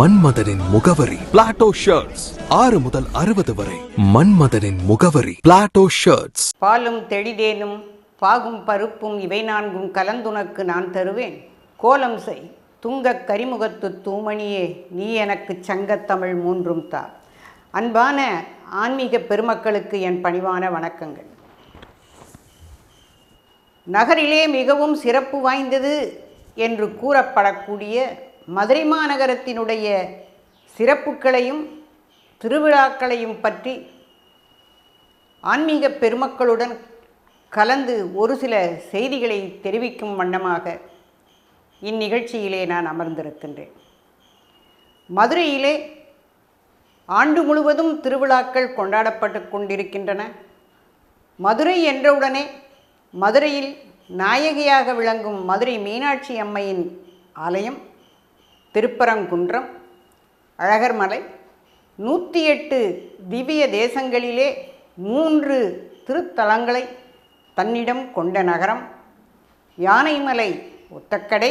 மன்மதனின் முகவரி. Plato shirts ஆறு முதல் அறுபது வரை. மன்மதனின் முகவரி. பிளாட்டோ ஷர்ட்ஸ் பாலும் தெளிதேனும் பாகும் பருப்பும் இவை நான்கும் கலந்துனக்கு நான் தருவேன். கோலம் செய். துங்கக் கரிமுகத்து தூமணியே நீ எனக்கு சங்கத்தமிழ் மூன்றும் தா. அன்பான ஆன்மீக பெருமக்களுக்கு என் பணிவான வணக்கங்கள். நகரிலே மிகவும் சிறப்பு வாய்ந்தது என்று கூறப்படக்கூடிய மதுரை மாநகரத்தினுடைய சிறப்புகளையும் திருவிழாக்களையும் பற்றி ஆன்மீக பெருமக்களுடன் கலந்து ஒரு சில செய்திகளை தெரிவிக்கும் வண்ணமாக இந்நிகழ்ச்சியிலே நான் அமர்ந்திருக்கின்றேன். மதுரையிலே ஆண்டு முழுவதும் திருவிழாக்கள் கொண்டாடப்பட்டு கொண்டிருக்கின்றன. மதுரை என்றவுடனே மதுரையில் நாயகியாக விளங்கும் மதுரை மீனாட்சி அம்மையின் ஆலயம் திருப்பரங்குன்றம் அழகர்மலை நூற்றி எட்டு திவ்ய தேசங்களிலே மூன்று திருத்தலங்களை தன்னிடம் கொண்ட நகரம் யானைமலை ஒத்தக்கடை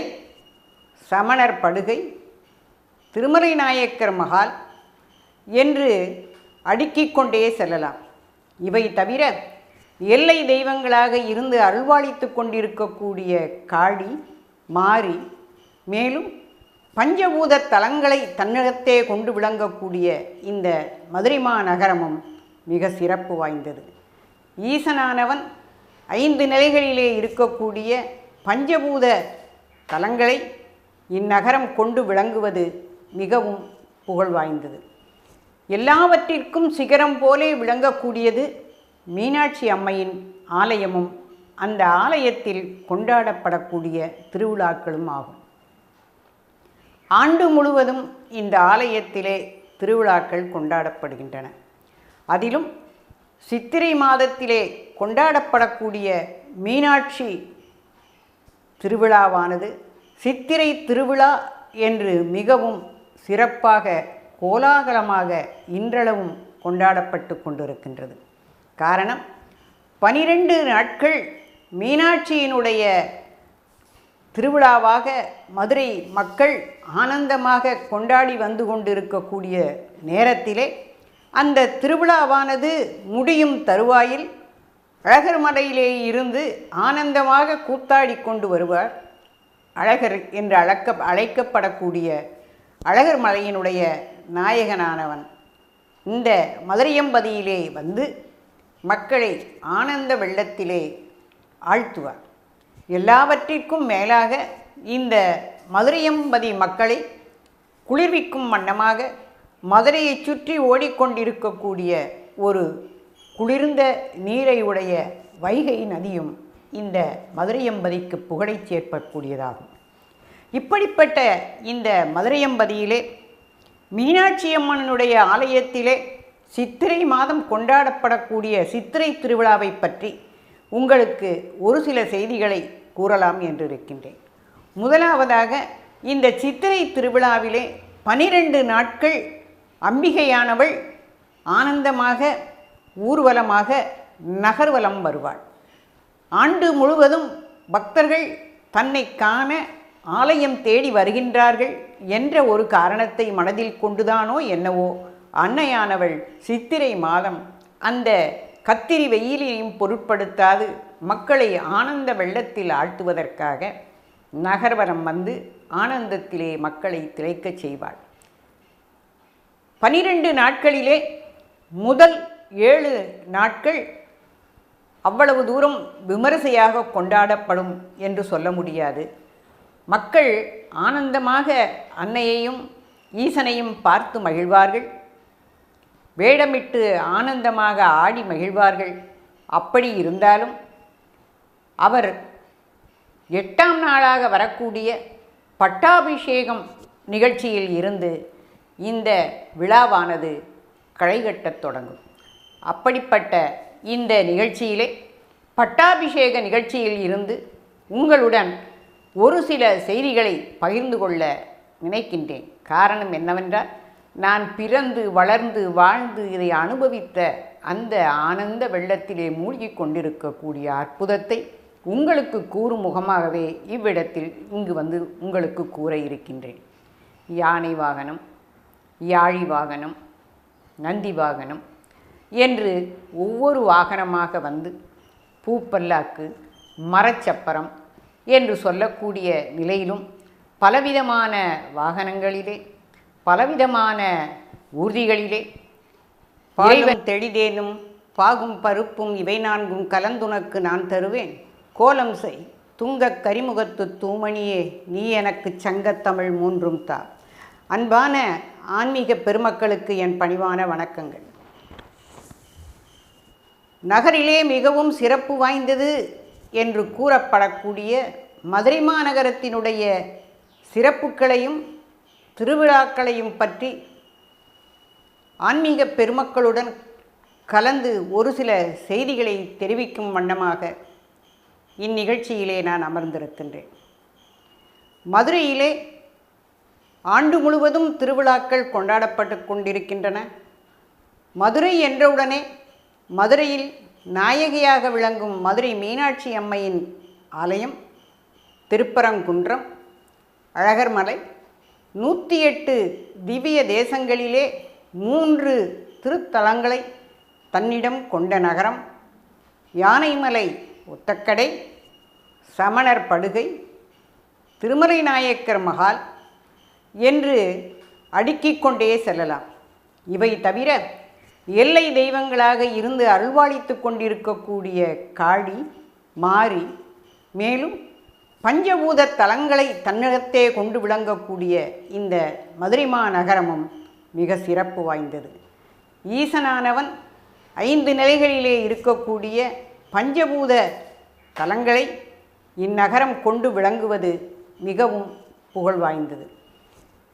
சமணர் படுகை திருமலை நாயக்கர் மகால் என்று அடுக்கிக் கொண்டே செல்லலாம். இவை தவிர எல்லை தெய்வங்களாக இருந்து அருள்வாளித்து கொண்டிருக்கக்கூடிய காளி மாறி மேலும் பஞ்சபூத தலங்களை தன்னகத்தே கொண்டு விளங்கக்கூடிய இந்த மதுரை மாநகரமும் மிக சிறப்பு வாய்ந்தது. ஈசனானவன் ஐந்து நிலைகளிலே இருக்கக்கூடிய பஞ்சபூத தலங்களை இந்நகரம் கொண்டு விளங்குவது மிகவும் புகழ் வாய்ந்தது. எல்லாவற்றிற்கும் சிகரம் போலே விளங்கக்கூடியது மீனாட்சி அம்மையின் ஆலயமும் அந்த ஆலயத்தில் கொண்டாடப்படக்கூடிய திருவிழாக்களும் ஆகும். ஆண்டு முழுவதும் இந்த ஆலயத்திலே திருவிழாக்கள் கொண்டாடப்படுகின்றன. அதிலும் சித்திரை மாதத்திலே கொண்டாடப்படக்கூடிய மீனாட்சி திருவிழாவானது சித்திரை திருவிழா என்று மிகவும் சிறப்பாக கோலாகலமாக இன்றளவும் கொண்டாடப்பட்டு கொண்டிருக்கின்றது. காரணம் பனிரெண்டு நாட்கள் மீனாட்சியினுடைய திருவிழாவாக மதுரை மக்கள் ஆனந்தமாக கொண்டாடி வந்து கொண்டிருக்கக்கூடிய நேரத்திலே அந்த திருவிழாவானது முடியும் தருவாயில் அழகர் மலையிலே இருந்து ஆனந்தமாக கூத்தாடி கொண்டு வருவார். அழகர் என்று அழைக்க அழைக்கப்படக்கூடிய அழகர் மலையினுடைய நாயகனானவன் இந்த மதுரையம்பதியிலே வந்து மக்களை ஆனந்த வெள்ளத்திலே ஆழ்த்துவார். எல்லாவற்றிற்கும் மேலாக இந்த மதுரையம்பதி மக்களை குளிர்விக்கும் வண்ணமாக மதுரையை சுற்றி ஓடிக்கொண்டிருக்கக்கூடிய ஒரு குளிர்ந்த நீரை உடைய வைகை நதியும் இந்த மதுரையம்பதிக்கு புகழை சேர்க்கக்கூடியதாகும் இப்படிப்பட்ட இந்த மதுரையம்பதியிலே மீனாட்சி அம்மனுடைய ஆலயத்திலே சித்திரை மாதம் கொண்டாடப்படக்கூடிய சித்திரை திருவிழாவை பற்றி உங்களுக்கு ஒரு சில செய்திகளை கூறலாம் என்று இருக்கின்றேன். முதலாவதாக இந்த சித்திரை திருவிழாவிலே பனிரெண்டு நாட்கள் அம்பிகையானவள் ஆனந்தமாக ஊர்வலமாக நகர்வலம் வருவாள். ஆண்டு முழுவதும் பக்தர்கள் தன்னை காண ஆலயம் தேடி வருகின்றார்கள் என்ற ஒரு காரணத்தை மனதில் கொண்டுதானோ என்னவோ அன்னையானவள் சித்திரை மாதம் அந்த கத்திரி வெயிலையும் பொருட்படுத்தாது மக்களை ஆனந்த வெள்ளத்தில் ஆழ்த்துவதற்காக நகர்வரம் வந்து ஆனந்தத்திலே மக்களை திளைக்கச் செய்வாள். பனிரெண்டு நாட்களிலே முதல் ஏழு நாட்கள் அவ்வளவு தூரம் விமரிசையாக கொண்டாடப்படும் என்று சொல்ல முடியாது. மக்கள் ஆனந்தமாக அன்னையையும் ஈசனையும் பார்த்து மகிழ்வார்கள். வேடமிட்டு ஆனந்தமாக ஆடி மகிழ்வார்கள். அப்படி இருந்தாலும் அவர் எட்டாம் நாளாக வரக்கூடிய பட்டாபிஷேகம் நிகழ்ச்சியில் இருந்து இந்த விழாவானது களைகட்டத் தொடங்கும். அப்படிப்பட்ட இந்த நிகழ்ச்சியிலே பட்டாபிஷேக நிகழ்ச்சியில் இருந்து உங்களுடன் ஒரு சில செய்திகளை பகிர்ந்து கொள்ள நினைக்கின்றேன். காரணம் என்னவென்றால் நான் பிறந்து வளர்ந்து வாழ்ந்து இதை அனுபவித்த அந்த ஆனந்த வெள்ளத்திலே மூழ்கிக் கொண்டிருக்கக்கூடிய அற்புதத்தை உங்களுக்கு கூறும் முகமாகவே இவ்விடத்தில் இங்கு வந்து உங்களுக்கு கூற இருக்கின்றேன். யானை வாகனம் யாழி வாகனம் நந்தி வாகனம் என்று ஒவ்வொரு வாகனமாக வந்து பூப்பல்லாக்கு மரச்சப்பரம் என்று சொல்லக்கூடிய நிலையிலும் பலவிதமான வாகனங்களிலே பலவிதமான ஊர்திகளிலே. இறைவன் தெளிதேனும் பாகும் பருப்பும் இவை நான்கும் கலந்துனக்கு நான் தருவேன். கோலம் செய் துங்கக் கரிமுகத்து தூமணியே நீ எனக்கு சங்கத்தமிழ் மூன்றும் தா. அன்பான ஆன்மீக பெருமக்களுக்கு என் பணிவான வணக்கங்கள். நகரிலே மிகவும் சிறப்பு வாய்ந்தது என்று கூறப்படக்கூடிய மதுரை மாநகரத்தினுடைய சிறப்புகளையும் திருவிழாக்களையும் பற்றி ஆன்மீக பெருமக்களுடன் கலந்து ஒரு சில செய்திகளை தெரிவிக்கும் வண்ணமாக இந்நிகழ்ச்சியிலே நான் அமர்ந்திருக்கின்றேன். மதுரையிலே ஆண்டு முழுவதும் திருவிழாக்கள் கொண்டாடப்பட்டு கொண்டிருக்கின்றன. மதுரை என்றவுடனே மதுரையில் நாயகியாக விளங்கும் மதுரை மீனாட்சி அம்மையின் ஆலயம் திருப்பரங்குன்றம் அழகர்மலை நூற்றி எட்டு திவ்ய தேசங்களிலே மூன்று திருத்தலங்களை தன்னிடம் கொண்ட நகரம். யானைமலை ஒத்தக்கடை சமணர் படுகை திருமலை நாயக்கர் மகால் என்று அடுக்கிக் கொண்டே செல்லலாம். இவை தவிர எல்லை தெய்வங்களாக இருந்து அருள்வாளித்து கொண்டிருக்கக்கூடிய காளி மாறி மேலும் பஞ்சபூத தலங்களை தன்னகத்தே கொண்டு விளங்கக்கூடிய இந்த மதுரை மாநகரமும் மிக சிறப்பு வாய்ந்தது. ஈசனானவன் ஐந்து நிலைகளிலே இருக்கக்கூடிய பஞ்சபூத தலங்களை இந்நகரம் கொண்டு விளங்குவது மிகவும் புகழ் வாய்ந்தது.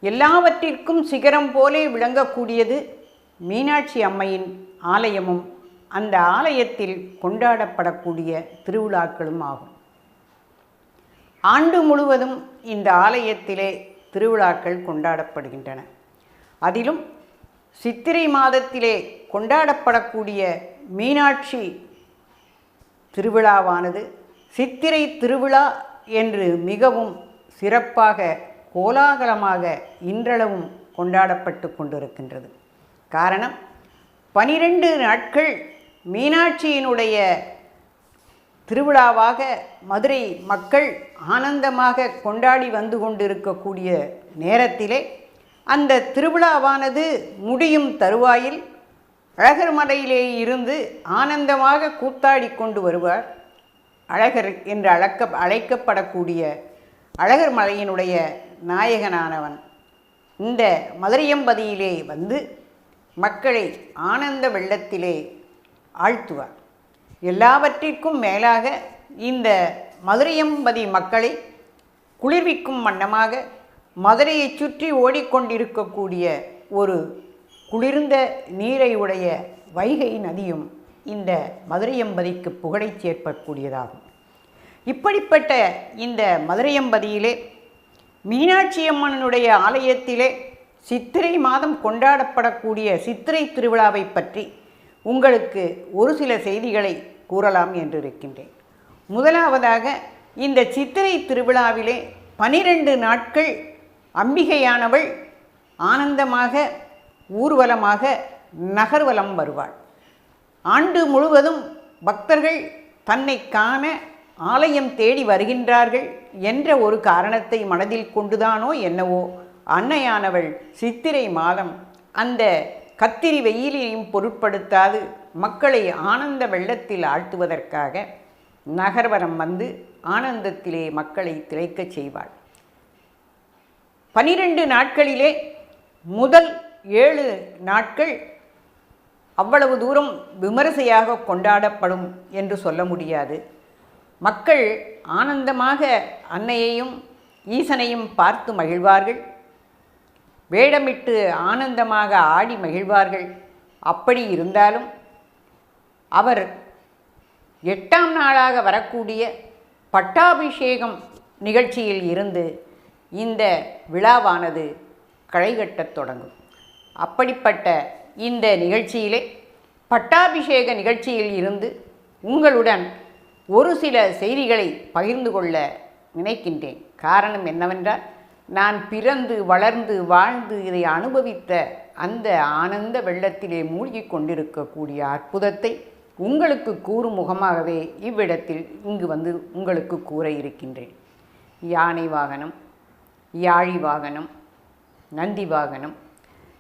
எல்லாவற்றிற்கும் சிகரம் போலே விளங்கக்கூடியது மீனாட்சி அம்மையின் ஆலயமும் அந்த ஆலயத்தில் கொண்டாடப்படக்கூடிய திருவிழாக்களும் ஆகும். ஆண்டு முழுவதும் இந்த ஆலயத்திலே திருவிழாக்கள் கொண்டாடப்படுகின்றன. அதிலும் சித்திரை மாதத்திலே கொண்டாடப்படக்கூடிய மீனாட்சி திருவிழாவானது சித்திரை திருவிழா என்று மிகவும் சிறப்பாக கோலாகலமாக இன்றளவும் கொண்டாடப்பட்டு கொண்டிருக்கின்றது. காரணம் பனிரெண்டு நாட்கள் மீனாட்சியினுடைய திருவிழாவாக மதுரை மக்கள் ஆனந்தமாக கொண்டாடி வந்து கொண்டிருக்கக்கூடிய நேரத்திலே அந்த திருவிழாவானது முடியும் தருவாயில் அழகர் மலையிலே இருந்து ஆனந்தமாக கூத்தாடி கொண்டு வருவார். அழகர் என்று அழைக்க அழைக்கப்படக்கூடிய அழகர் மலையினுடைய நாயகனானவன். இந்த மதுரையம்பதியிலே வந்து மக்களை ஆனந்த வெள்ளத்திலே ஆழ்த்துவார். எல்லாவற்றிற்கும் மேலாக இந்த மதுரையம்பதி மக்களை குளிர்விக்கும் வண்ணமாக மதுரையை சுற்றி ஓடிக்கொண்டிருக்கக்கூடிய ஒரு குளிர்ந்த நீரை உடைய வைகை நதியும் இந்த மதுரையம்பதிக்கு புகழை சேர்க்கக்கூடியதாகும் இப்படிப்பட்ட இந்த மதுரையம்பதியிலே மீனாட்சி அம்மனுடைய ஆலயத்திலே சித்திரை மாதம் கொண்டாடப்படக்கூடிய சித்திரை திருவிழாவை பற்றி உங்களுக்கு ஒரு சில செய்திகளை கூறலாம் என்று இருக்கின்றேன். முதலாவதாக இந்த சித்திரை திருவிழாவிலே பனிரெண்டு நாட்கள் அம்பிகையானவள் ஆனந்தமாக ஊர்வலமாக நகர்வலம் வருவாள். ஆண்டு முழுவதும் பக்தர்கள் தன்னை காண ஆலயம் தேடி வருகின்றார்கள் என்ற ஒரு காரணத்தை மனதில் கொண்டுதானோ என்னவோ அன்னையானவள் சித்திரை மாதம் அந்த கத்திரி வெயிலையும் பொருட்படுத்தாது மக்களை ஆனந்த வெள்ளத்தில் ஆழ்த்துவதற்காக நகர்வரம் வந்து ஆனந்தத்திலே மக்களை திளைக்கச் செய்வாள். பனிரெண்டு நாட்களிலே முதல் ஏழு நாட்கள் அவ்வளவு தூரம் விமரிசையாக கொண்டாடப்படும் என்று சொல்ல முடியாது. மக்கள் ஆனந்தமாக அன்னையையும் ஈசனையும் பார்த்து மகிழ்வார்கள். வேடமிட்டு ஆனந்தமாக ஆடி மகிழ்வார்கள். அப்படி இருந்தாலும் அவர் எட்டாம் நாளாக வரக்கூடிய பட்டாபிஷேகம் நிகழ்ச்சியில் இருந்து இந்த விழாவானது களைகட்டத் தொடங்கும். அப்படிப்பட்ட இந்த நிகழ்ச்சியிலே பட்டாபிஷேக நிகழ்ச்சியில் இருந்து உங்களுடன் ஒரு சில செய்திகளை பகிர்ந்து கொள்ள நினைக்கின்றேன். காரணம் என்னவென்றால் நான் பிறந்து வளர்ந்து வாழ்ந்து இதை அனுபவித்த அந்த ஆனந்த வெள்ளத்திலே மூழ்கிக் கொண்டிருக்கக்கூடிய அற்புதத்தை உங்களுக்கு கூறும் முகமாகவே இவ்விடத்தில் இங்கு வந்து உங்களுக்கு கூற இருக்கின்றேன். யானை வாகனம் யாழி வாகனம் நந்தி வாகனம்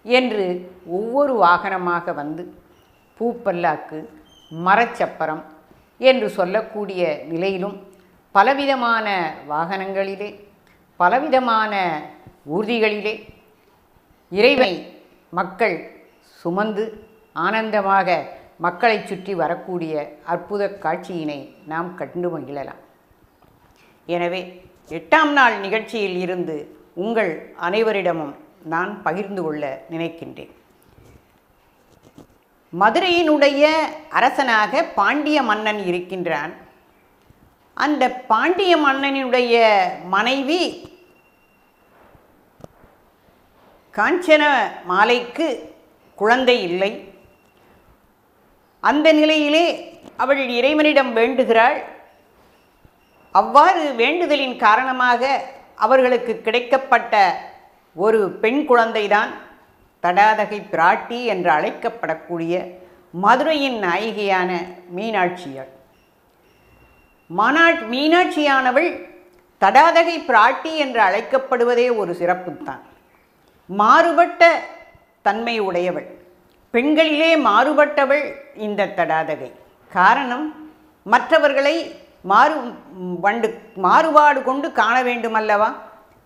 என்று ஒவ்வொரு வாகனமாக வந்து பூப்பல்லாக்கு மரச்சப்பரம் என்று சொல்லக்கூடிய நிலையிலும் பலவிதமான வாகனங்களிலே பலவிதமான ஊர்திகளிலே இறைவனை மக்கள் சுமந்து ஆனந்தமாக மக்களை சுற்றி வரக்கூடிய அற்புத காட்சியினை நாம் கண்டு மகிழலாம். எனவே எட்டாம் நாள் நிகழ்ச்சியில் இருந்து உங்கள் அனைவரிடமும் நான் பகிர்ந்து கொள்ள நினைக்கின்றேன். மதுரையினுடைய அரசனாக பாண்டிய மன்னன் இருக்கின்றான். அந்த பாண்டிய மன்னனினுடைய மனைவி காஞ்சன மாலைக்கு குழந்தை இல்லை. அந்த நிலையிலே அவள் இறைவனிடம் வேண்டுகிறாள். அவ்வாறு வேண்டுதலின் காரணமாக அவர்களுக்கு கிடைக்கப்பட்ட ஒரு பெண் குழந்தைதான் தடாதகை பிராட்டி என்று அழைக்கப்படக்கூடிய மதுரையின் நாயகியான மீனாட்சியாள். மாநாட் மீனாட்சியானவள் தடாதகை பிராட்டி என்று அழைக்கப்படுவதே ஒரு சிறப்புத்தான். மாறுபட்ட தன்மை உடையவள். பெண்களிலே மாறுபட்டவள் இந்த தடாதகை. காரணம் மற்றவர்களை மாறு வண்டு மாறுபாடு கொண்டு காண வேண்டுமல்லவா?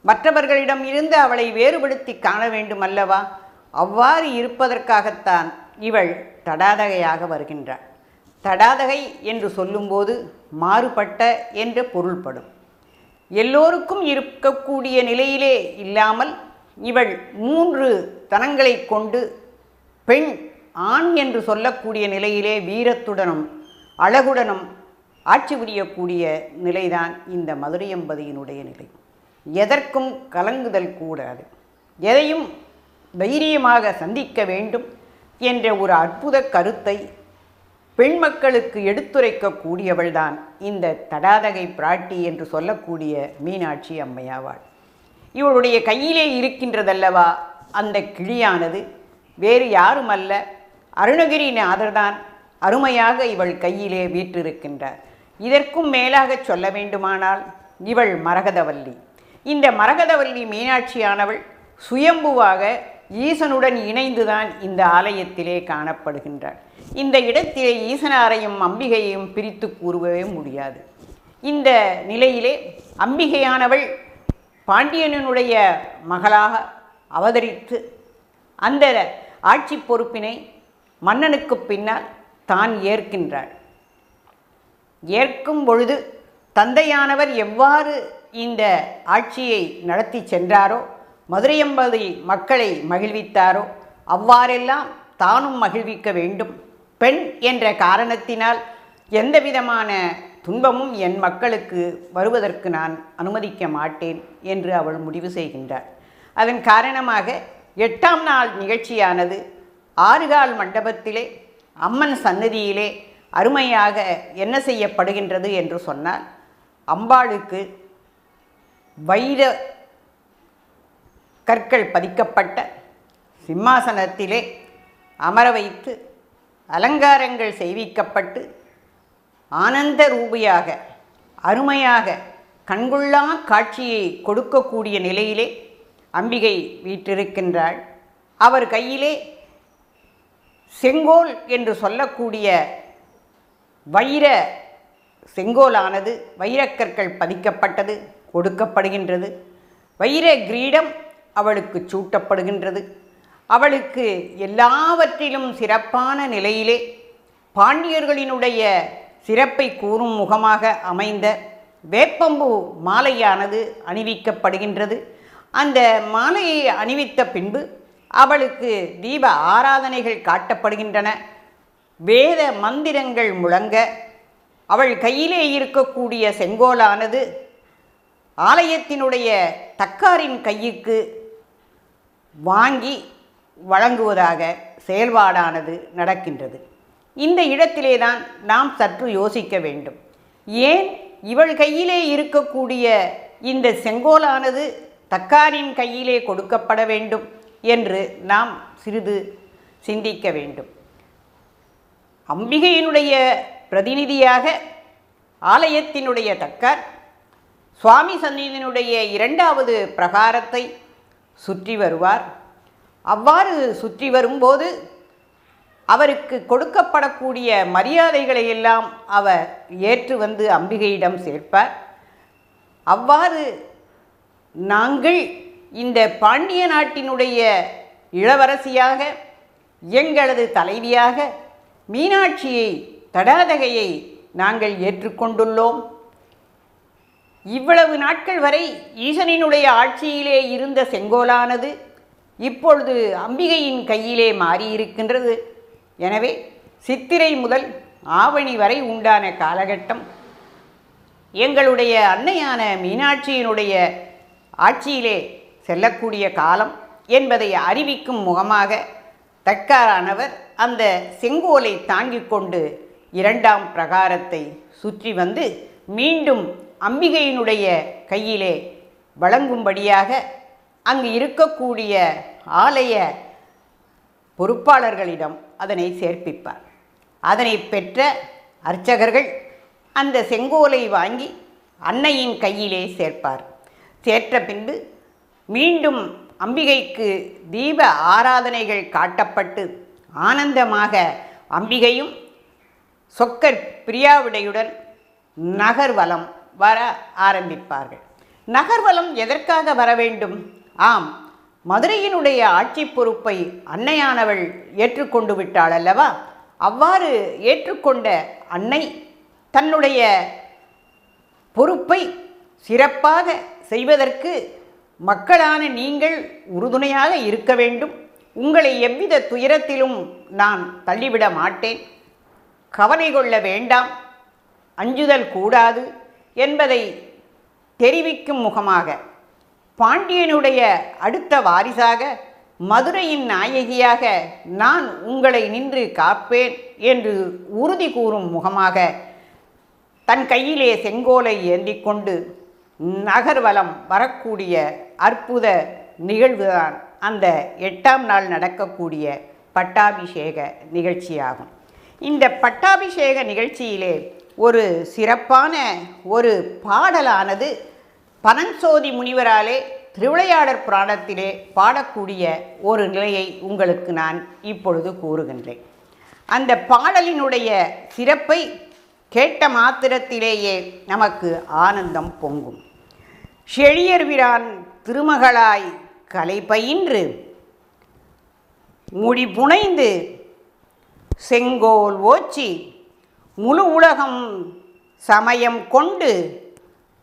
மற்றவர்களிடம் இருந்து அவளை வேறுபடுத்தி காண வேண்டுமல்லவா? அவ்வாறு இருப்பதற்காகத்தான் இவள் தடாதகையாக வருகின்றாள். தடாதகை என்று சொல்லும்போது மாறுபட்ட என்று பொருள்படும். எல்லோருக்கும் இருக்கக்கூடிய நிலையிலே இல்லாமல் இவள் மூன்று தனங்களை கொண்டு பெண் ஆண் என்று சொல்லக்கூடிய நிலையிலே வீரத்துடனும் அழகுடனும் ஆட்சி புரியக்கூடிய நிலைதான் இந்த மதுரையம்பதியினுடைய நிலை. எதற்கும் கலங்குதல் கூடாது. எதையும் தைரியமாக சந்திக்க வேண்டும் என்ற ஒரு அற்புத கருத்தை பெண் மக்களுக்கு எடுத்துரைக்கக்கூடியவள்தான் இந்த தடாதகை பிராட்டி என்று சொல்லக்கூடிய மீனாட்சி அம்மையாவாள். இவளுடைய கையிலே இருக்கின்றதல்லவா? அந்த கிளியானது வேறு யாரும் அல்ல அருணகிரிநாதர்தான் அருமையாக இவள் கையிலே வீற்றிருக்கின்றார். இதற்கும் மேலாக சொல்ல வேண்டுமானால் இவள் மரகதவல்லி. இந்த மரகதவல்லி மீனாட்சியானவள் சுயம்புவாக ஈசனுடன் இணைந்துதான் இந்த ஆலயத்திலே காணப்படுகின்றாள் இந்த இடத்திலே ஈசனாரையும் அம்பிகையையும் பிரித்து கூறுவவே முடியாது. இந்த நிலையிலே அம்பிகையானவள் பாண்டியனுடைய மகளாக அவதரித்து அந்த ஆட்சி பொறுப்பினை மன்னனுக்கு பின்னால் தான் ஏற்கின்றாள். ஏற்கும் பொழுது தந்தையானவர் எவ்வாறு இந்த ஆட்சியை நடத்தி சென்றாரோ மதுரையம்பதி மக்களை மகிழ்வித்தாரோ? அவ்வாறெல்லாம் தானும் மகிழ்விக்க வேண்டும். பெண் என்ற காரணத்தினால் எந்தவிதமான துன்பமும் என் மக்களுக்கு வருவதற்கு நான் அனுமதிக்க மாட்டேன் என்று அவள் முடிவு செய்கின்றாள். அதன் காரணமாக எட்டாம் நாள் நிகழ்ச்சியானது ஆறுகால் மண்டபத்திலே அம்மன் சன்னதியிலே அருமையாக என்ன செய்யப்படுகின்றது என்று சொன்னால் அம்பாளுக்கு வைர கற்கள் பதிக்கப்பட்ட சிம்மாசனத்திலே அமர வைத்து அலங்காரங்கள் செய்விக்கப்பட்டு ஆனந்த ரூபியாக அருமையாக கண்கொள்ளா காட்சியை கொடுக்கக்கூடிய நிலையிலே அம்பிகை வீற்றிருக்கின்றாள். அவர் கையிலே செங்கோல் என்று சொல்லக்கூடிய வைர செங்கோலானது வைரக்கற்கள் பதிக்கப்பட்டது கொடுக்கப்படுகின்றது. வைர கிரீடம் அவளுக்கு சூட்டப்படுகின்றது. அவளுக்கு எல்லாவற்றிலும் சிறப்பான நிலையிலே பாண்டியர்களினுடைய சிறப்பை கூறும் முகமாக அமைந்த வேப்பம்பூ மாலையானது அணிவிக்கப்படுகின்றது. அந்த மாலையை அணிவித்த பின்பு அவளுக்கு தீப ஆராதனைகள் காட்டப்படுகின்றன. வேத மந்திரங்கள் முழங்க அவள் கையிலே இருக்கக்கூடிய செங்கோலானது ஆலயத்தினுடைய தக்காரின் கையுக்கு வாங்கி வழங்குவதாக செயல்பாடானது நடக்கின்றது. இந்த இடத்திலே தான் நாம் சற்று யோசிக்க வேண்டும். ஏன் இவள் கையிலே இருக்கக்கூடிய இந்த செங்கோலானது தக்காரின் கையிலே கொடுக்கப்பட வேண்டும் என்று நாம் சிறிது சிந்திக்க வேண்டும். அம்பிகையினுடைய பிரதிநிதியாக ஆலயத்தினுடைய தக்கார் சுவாமி சந்நிதியினுடைய இரண்டாவது பிரகாரத்தை சுற்றி வருவார். அவ்வாறு சுற்றி வரும்போது அவருக்கு கொடுக்கப்படக்கூடிய மரியாதைகளை எல்லாம் அவர் ஏற்று வந்து அம்பிகையிடம் சேர்ப்பார். அவ்வாறு நாங்கள் இந்த பாண்டிய நாட்டினுடைய இளவரசியாக எங்களது தலைவியாக மீனாட்சியை தடாதகையை நாங்கள் ஏற்றுக்கொண்டுள்ளோம். இவ்வளவு நாட்கள் வரை ஈசனினுடைய ஆட்சியிலே இருந்த செங்கோலானது இப்பொழுது அம்பிகையின் கையிலே மாறியிருக்கின்றது. எனவே சித்திரை முதல் ஆவணி வரை உண்டான காலகட்டம். எங்களுடைய அன்னையான மீனாட்சியினுடைய ஆட்சியிலே செல்லக்கூடிய காலம் என்பதை அறிவிக்கும் முகமாக தக்காரானவர் அந்த செங்கோலை தாங்கிக் கொண்டு இரண்டாம் பிரகாரத்தை சுற்றி வந்து மீண்டும் அம்பிகையினுடைய கையிலே வழங்கும்படியாக அங்கு இருக்கக்கூடிய ஆலய பொறுப்பாளர்களிடம் அதனை சேர்ப்பிப்பார். அதனை பெற்ற அர்ச்சகர்கள் அந்த செங்கோலை வாங்கி அன்னையின் கையிலே சேர்ப்பார். சேர்த்த பின்பு மீண்டும் அம்பிகைக்கு தீப ஆராதனைகள் காட்டப்பட்டு ஆனந்தமாக அம்பிகையும் சொக்கர் பிரியாவிடையுடன் நகர்வலம் வர ஆரம்பிப்பார்கள். நகர்வலம் எதற்காக வர வேண்டும்? ஆம் மதுரையினுடைய ஆட்சி பொறுப்பை அன்னையானவள் ஏற்றுக்கொண்டு விட்டாள் அல்லவா? அவ்வாறு ஏற்றுக்கொண்ட அன்னை தன்னுடைய பொறுப்பை சிறப்பாக செய்வதற்கு மக்களான நீங்கள் உறுதுணையாக இருக்க வேண்டும். உங்களை எவ்வித துயரத்திலும் நான் தள்ளிவிட மாட்டேன். கவலை கொள்ள வேண்டாம். அஞ்சுதல் கூடாது. என்பதை தெரிவிக்கும் முகமாக பாண்டியனுடைய அடுத்த வாரிசாக மதுரையின் நாயகியாக நான் உங்களை நின்று காப்பேன் என்று உறுதி கூறும் முகமாக தன் கையிலே செங்கோலை ஏந்தி கொண்டு நகர்வலம் வரக்கூடிய அற்புத நிகழ்வுதான் அந்த எட்டாம் நாள் நடக்கக்கூடிய பட்டாபிஷேக நிகழ்ச்சியாகும். இந்த பட்டாபிஷேக நிகழ்ச்சியிலே ஒரு சிறப்பான ஒரு பாடலானது பனஞ்சோதி முனிவராலே திருவிளையாடற் புராணத்திலே பாடக்கூடிய ஒரு நிலையை உங்களுக்கு நான் இப்பொழுது கூறுகின்றேன். அந்த பாடலினுடைய சிறப்பை கேட்ட மாத்திரத்திலேயே நமக்கு ஆனந்தம் பொங்கும். செழியர்விரான் திருமகளாய் கலை பயின்று முடி புனைந்து செங்கோல் ஓச்சி முழு உலகம் சமயம் கொண்டு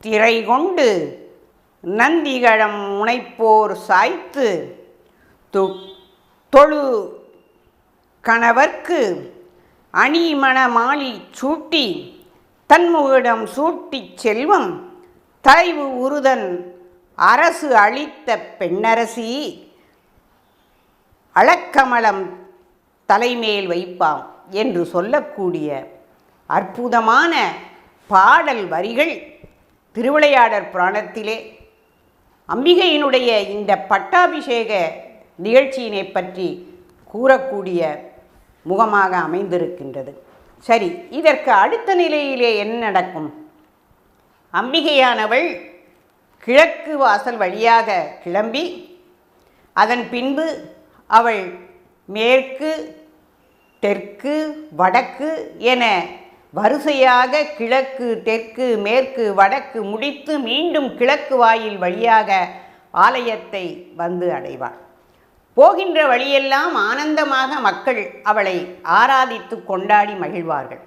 திரை கொண்டு நந்திகழம் முனைப்போர் சாய்த்து து தொழு கணவர்க்கு அணிமண மாலி சூட்டி தன்முகிடம் சூட்டிச் செல்வம் தலைவு உருதன் அரசு அளித்த பெண்ணரசி அளக்கமலம் தலைமேல் வைப்பாம் என்று சொல்லக்கூடிய அற்புதமான பாடல் வரிகள் திருவிளையாடற் புராணத்திலே. அம்பிகையினுடைய இந்த பட்டாபிஷேக நிகழ்ச்சியினை பற்றி கூறக்கூடிய முகமாக அமைந்திருக்கின்றது. சரி இதற்கு அடுத்த நிலையிலே என்ன நடக்கும்? அம்பிகையானவள் கிழக்கு வாசல் வழியாக கிளம்பி அதன் பின்பு அவள் மேற்கு தெற்கு வடக்கு என வரிசையாக கிழக்கு தெற்கு மேற்கு வடக்கு முடித்து மீண்டும் கிழக்கு வாயில் வழியாக ஆலயத்தை வந்து அடைவாள் போகின்ற வழியெல்லாம் ஆனந்தமாக மக்கள் அவளை ஆராதித்து கொண்டாடி மகிழ்வார்கள்.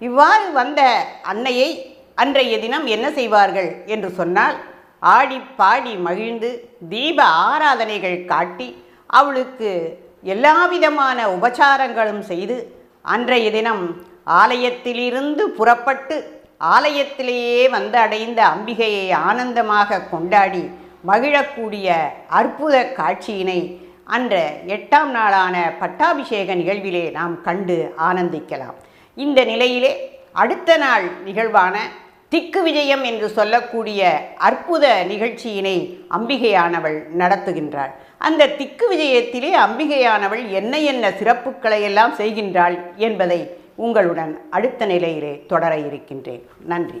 இவ்வாறு வந்த அன்னையை அன்றைய தினம் என்ன செய்வார்கள் என்று சொன்னால் ஆடி பாடி மகிழ்ந்து தீப ஆராதனைகள் காட்டி அவளுக்கு எல்லாவிதமான உபச்சாரங்களும் செய்து அன்றைய தினம் ஆலயத்திலிருந்து புறப்பட்டு ஆலயத்திலேயே வந்து அடைந்த அம்பிகையை ஆனந்தமாக கொண்டாடி மகிழக்கூடிய அற்புத காட்சியினை அன்ற எட்டாம் நாளான பட்டாபிஷேக நிகழ்விலே நாம் கண்டு ஆனந்திக்கலாம். இந்த நிலையிலே அடுத்த நாள் நிகழ்வான திக்கு விஜயம் என்று சொல்லக்கூடிய அற்புத நிகழ்ச்சியினை அம்பிகையானவள் நடத்துகின்றாள். அந்த திக்கு விஜயத்திலே அம்பிகையானவள் என்ன என்ன சிறப்புகளை எல்லாம் செய்கின்றாள் என்பதை உங்களுடன் அடுத்த நிலையிலே தொடர இருக்கின்றேன் நன்றி